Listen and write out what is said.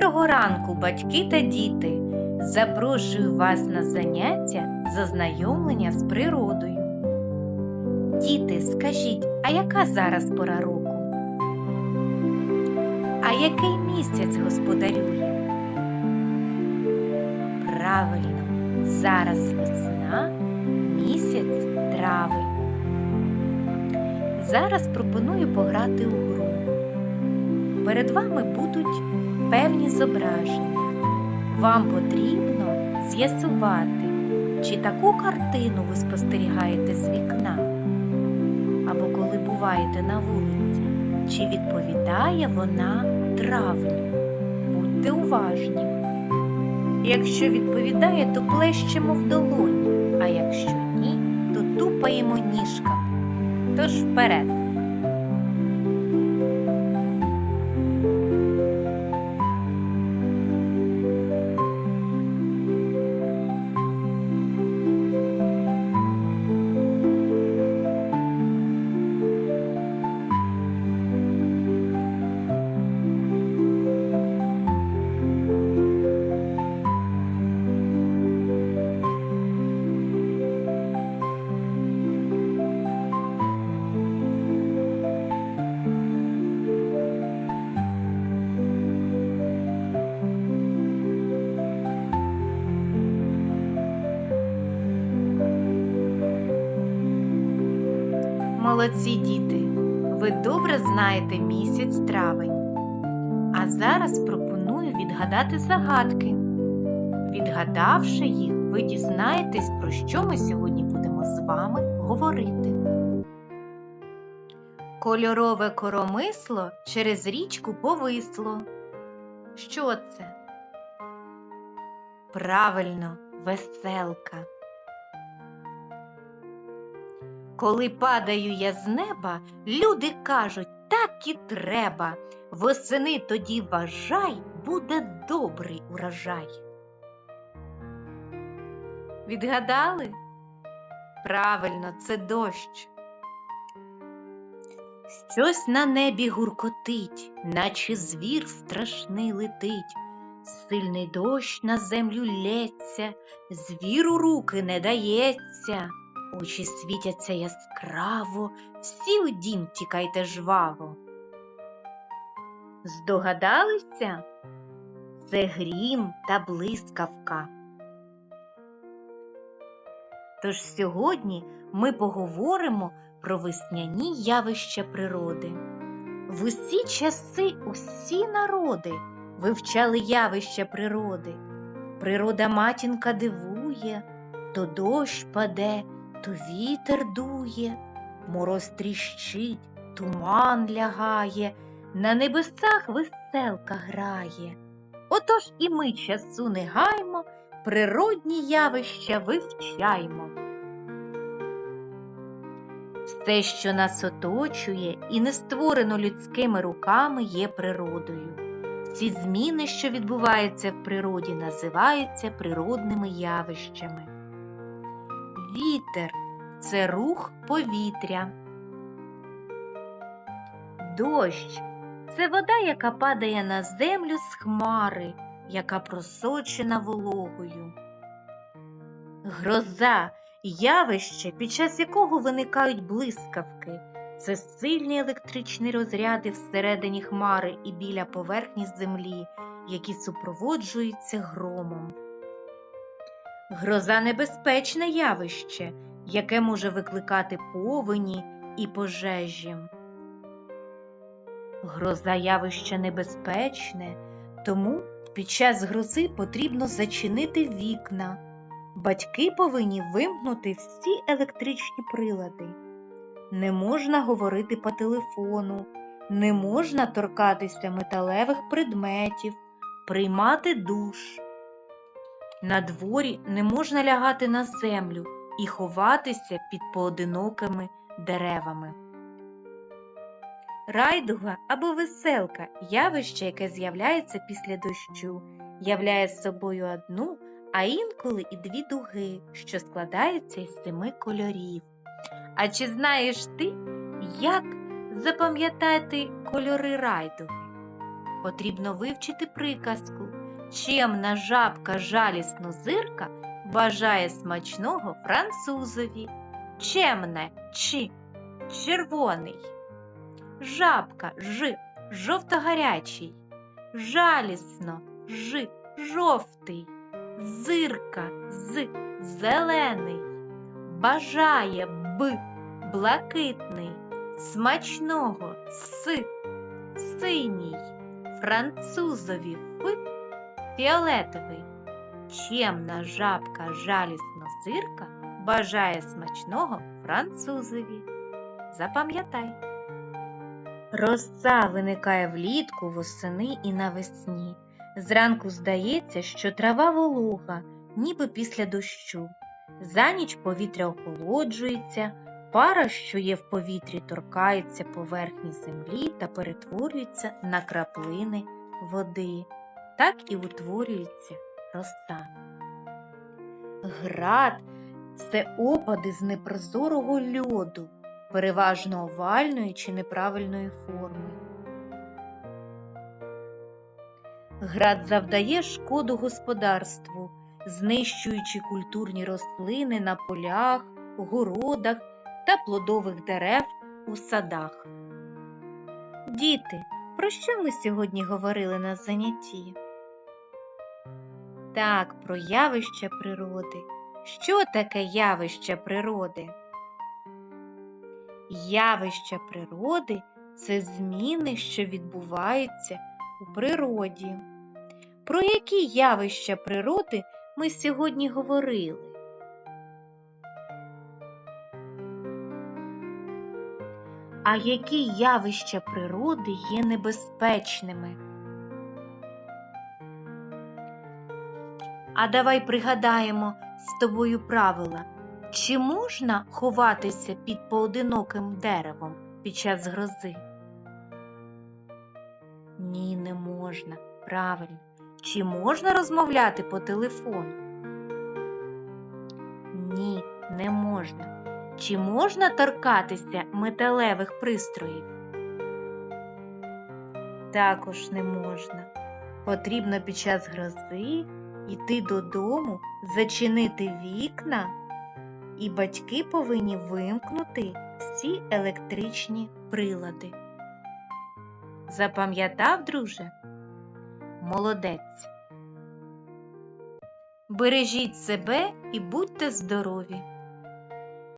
Доброго ранку, батьки та діти! Запрошую вас на заняття з ознайомлення з природою. Діти, скажіть, а яка зараз пора року? А який місяць господарює? Правильно, зараз весна, місяць травень. Зараз пропоную пограти у гру. Перед вами будуть певні зображення. Вам потрібно з'ясувати, чи таку картину ви спостерігаєте з вікна, або коли буваєте на вулиці, чи відповідає вона травню. Будьте уважні. Якщо відповідає, то плещемо в долоні, а якщо ні, то тупаємо ніжками. Тож вперед. Молодці діти, ви добре знаєте місяць травень. А зараз пропоную відгадати загадки. Відгадавши їх, ви дізнаєтесь, про що ми сьогодні будемо з вами говорити. Кольорове коромисло через річку повисло. Що це? Правильно, веселка. Коли падаю я з неба, люди кажуть, так і треба. Восени тоді вважай, буде добрий урожай. Відгадали? Правильно, це дощ. Щось на небі гуркотить, наче звір страшний летить. Сильний дощ на землю лється, звіру руки не дається. Очі світяться яскраво, всі у дім тікайте жваво. Здогадалися? Це грім та блискавка. Тож сьогодні ми поговоримо про весняні явища природи. В усі часи усі народи вивчали явища природи. Природа матінка дивує, то дощ паде, то вітер дує, мороз тріщить, туман лягає, на небесах веселка грає. Отож і ми часу не гаймо, природні явища вивчаймо. Все, що нас оточує і не створено людськими руками, є природою. Ці зміни, що відбуваються в природі, називаються природними явищами. Вітер це рух повітря. Дощ це вода, яка падає на землю з хмари, яка просочена вологою. Гроза явище, під час якого виникають блискавки. Це сильні електричні розряди всередині хмари і біля поверхні землі, які супроводжуються громом. Гроза небезпечне явище, яке може викликати повені і пожежі. Гроза явище небезпечне, тому під час грози потрібно зачинити вікна. Батьки повинні вимкнути всі електричні прилади. Не можна говорити по телефону, не можна торкатися металевих предметів, приймати душ. На дворі не можна лягати на землю і ховатися під поодинокими деревами. Райдуга або веселка явище, яке з'являється після дощу, являє собою одну, а інколи і дві дуги, що складаються із семи кольорів. А чи знаєш ти, як запам'ятати кольори райдуги? потрібно вивчити приказку. Чемна жабка жалісно зирка бажає смачного французові. Чемне чи червоний. Жабка ж жовто-гарячий. Жалісно ж жовтий. Зирка з зелений. Бажає б блакитний. Смачного с синій. Французові ф фіолетовий. Чемна жабка жалісно зирка бажає смачного французові. Запам'ятай. Роса виникає влітку, восени і навесні. Зранку здається, що трава волога, ніби після дощу. За ніч повітря охолоджується, пара, що є в повітрі, торкається поверхні землі та перетворюється на краплини води. Так і утворюється роса. Град це опади з непрозорого льоду, переважно овальної чи неправильної форми. Град завдає шкоду господарству, знищуючи культурні рослини на полях, городах та плодових дерев у садах. Діти, про що ми сьогодні говорили на занятті? Так, про явища природи. Що таке явище природи? Явища природи це зміни, що відбуваються у природі. Про які явища природи ми сьогодні говорили? А які явища природи є небезпечними? А давай пригадаємо з тобою правила. Чи можна ховатися під поодиноким деревом під час грози? Ні, не можна. Правильно. Чи можна розмовляти по телефону? Ні, не можна. Чи можна торкатися металевих пристроїв? Також не можна. Потрібно під час грози йти додому, зачинити вікна, і батьки повинні вимкнути всі електричні прилади. Запам'ятав, друже? Молодець. Бережіть себе і будьте здорові!